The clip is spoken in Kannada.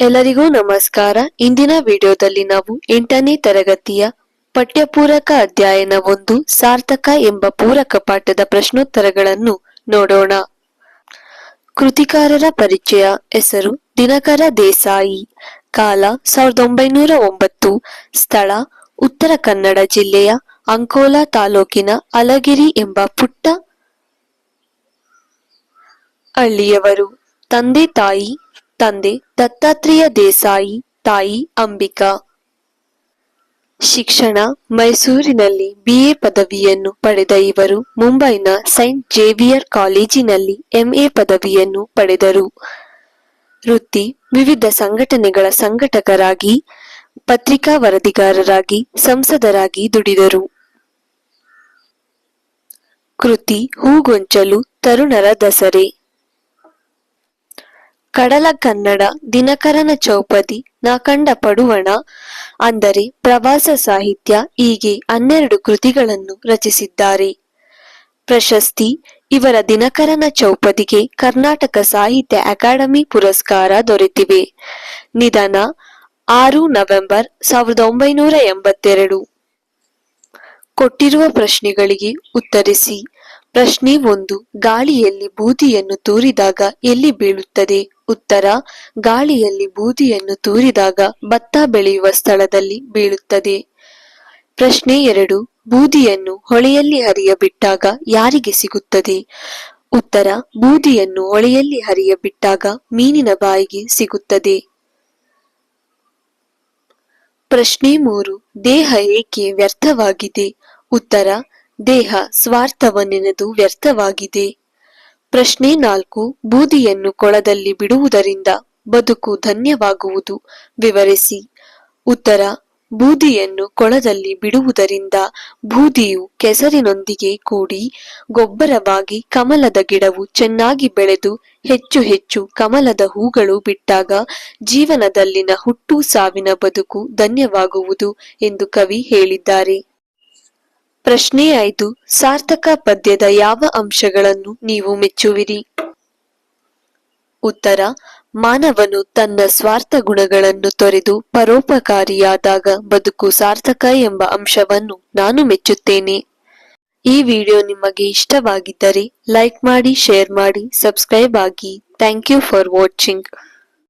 ಎಲ್ಲರಿಗೂ ನಮಸ್ಕಾರ. ಇಂದಿನ ವಿಡಿಯೋದಲ್ಲಿ ನಾವು ಎಂಟನೇ ತರಗತಿಯ ಪಠ್ಯಪೂರಕ ಅಧ್ಯಯನ ಒಂದು ಸಾರ್ಥಕ ಎಂಬ ಪೂರಕ ಪಾಠದ ಪ್ರಶ್ನೋತ್ತರಗಳನ್ನು ನೋಡೋಣ. ಕೃತಿಕಾರರ ಪರಿಚಯ. ಹೆಸರು ದಿನಕರ ದೇಸಾಯಿ. ಕಾಲ ಸಾವಿರದ ಒಂಬೈನೂರ ಒಂಬತ್ತು. ಸ್ಥಳ ಉತ್ತರ ಕನ್ನಡ ಜಿಲ್ಲೆಯ ಅಂಕೋಲಾ ತಾಲೂಕಿನ ಅಲಗಿರಿ ಎಂಬ ಪುಟ್ಟ ಹಳ್ಳಿಯವರು. ತಂದೆ ತಾಯಿ ತಂದೆ ದತ್ತಾತ್ರೇಯ ದೇಸಾಯಿ, ತಾಯಿ ಅಂಬಿಕಾ. ಶಿಕ್ಷಣ, ಮೈಸೂರಿನಲ್ಲಿ ಬಿಎ ಪದವಿಯನ್ನು ಪಡೆದ ಇವರು ಮುಂಬೈನ ಸೈಂಟ್ ಜೇವಿಯರ್ ಕಾಲೇಜಿನಲ್ಲಿ ಎಂಎ ಪದವಿಯನ್ನು ಪಡೆದರು. ವೃತ್ತಿ, ವಿವಿಧ ಸಂಘಟನೆಗಳ ಸಂಘಟಕರಾಗಿ, ಪತ್ರಿಕಾ ವರದಿಗಾರರಾಗಿ, ಸಂಸದರಾಗಿ ದುಡಿದರು. ಕೃತಿ, ಹೂಗೊಂಚಲು, ತರುಣರ ದಸರೆ. ಕಡಲ ಕನ್ನಡ ದಿನಕರನ ಚೌಪದಿ ನಾ ಕಂಡ ಪಡುವಣ. ಅಂದರೆ ಪ್ರವಾಸ ಸಾಹಿತ್ಯ ಹೀಗೆ ಹನ್ನೆರಡು ಕೃತಿಗಳನ್ನು ರಚಿಸಿದ್ದಾರೆ. ಪ್ರಶಸ್ತಿ, ಇವರ ದಿನಕರನ ಚೌಪದಿಗೆ ಕರ್ನಾಟಕ ಸಾಹಿತ್ಯ ಅಕಾಡೆಮಿ ಪುರಸ್ಕಾರ ದೊರೆತಿವೆ. ನಿಧನ, ಆರು ನವೆಂಬರ್ ಸಾವಿರದ ಒಂಬೈನೂರ ಎಂಬತ್ತೆರಡು. ಕೊಟ್ಟಿರುವ ಪ್ರಶ್ನೆಗಳಿಗೆ ಉತ್ತರಿಸಿ. ಪ್ರಶ್ನೆ ಒಂದು, ಗಾಳಿಯಲ್ಲಿ ಬೂದಿಯನ್ನು ತೂರಿದಾಗ ಎಲ್ಲಿ ಬೀಳುತ್ತದೆ? ಉತ್ತರ, ಗಾಳಿಯಲ್ಲಿ ಬೂದಿಯನ್ನು ತೂರಿದಾಗ ಭತ್ತ ಬೆಳೆಯುವ ಸ್ಥಳದಲ್ಲಿ ಬೀಳುತ್ತದೆ. ಪ್ರಶ್ನೆ ಎರಡು, ಬೂದಿಯನ್ನು ಹೊಳೆಯಲ್ಲಿ ಹರಿಯ ಬಿಟ್ಟಾಗ ಯಾರಿಗೆ ಸಿಗುತ್ತದೆ? ಉತ್ತರ, ಬೂದಿಯನ್ನು ಹೊಳೆಯಲ್ಲಿ ಹರಿಯ ಬಿಟ್ಟಾಗ ಮೀನಿನ ಬಾಯಿಗೆ ಸಿಗುತ್ತದೆ. ಪ್ರಶ್ನೆ ಮೂರು, ದೇಹ ಏಕೆ ವ್ಯರ್ಥವಾಗಿದೆ? ಉತ್ತರ ದೇಹ ಸ್ವಾರ್ಥವನ್ನೆನೆದು ವ್ಯರ್ಥವಾಗಿದೆ. ಪ್ರಶ್ನೆ ನಾಲ್ಕು, ಬೂದಿಯನ್ನು ಕೊಳದಲ್ಲಿ ಬಿಡುವುದರಿಂದ ಬದುಕು ಧನ್ಯವಾಗುವುದು. ವಿವರಿಸಿ. ಉತ್ತರ, ಬೂದಿಯನ್ನು ಕೊಳದಲ್ಲಿ ಬಿಡುವುದರಿಂದ ಬೂದಿಯು ಕೆಸರಿನೊಂದಿಗೆ ಕೂಡಿ ಗೊಬ್ಬರವಾಗಿ ಕಮಲದ ಗಿಡವು ಚೆನ್ನಾಗಿ ಬೆಳೆದು ಹೆಚ್ಚು ಹೆಚ್ಚು ಕಮಲದ ಹೂಗಳು ಬಿಟ್ಟಾಗ ಜೀವನದಲ್ಲಿನ ಹುಟ್ಟು ಸಾವಿನ ಬದುಕು ಧನ್ಯವಾಗುವುದು ಎಂದು ಕವಿ ಹೇಳಿದ್ದಾರೆ. ಪ್ರಶ್ನೆ ಐದು ಸಾರ್ಥಕ ಪದ್ಯದ ಯಾವ ಅಂಶಗಳನ್ನು ನೀವು ಮೆಚ್ಚುವಿರಿ? ಉತ್ತರ, ಮಾನವನು ತನ್ನ ಸ್ವಾರ್ಥ ಗುಣಗಳನ್ನು ತೊರೆದು ಪರೋಪಕಾರಿಯಾದಾಗ ಬದುಕು ಸಾರ್ಥಕ ಎಂಬ ಅಂಶವನ್ನು ನಾನು ಮೆಚ್ಚುತ್ತೇನೆ. ಈ ವಿಡಿಯೋ ನಿಮಗೆ ಇಷ್ಟವಾಗಿದ್ದರೆ ಲೈಕ್ ಮಾಡಿ, ಶೇರ್ ಮಾಡಿ, ಸಬ್ಸ್ಕ್ರೈಬ್ ಆಗಿ. Thank you for watching.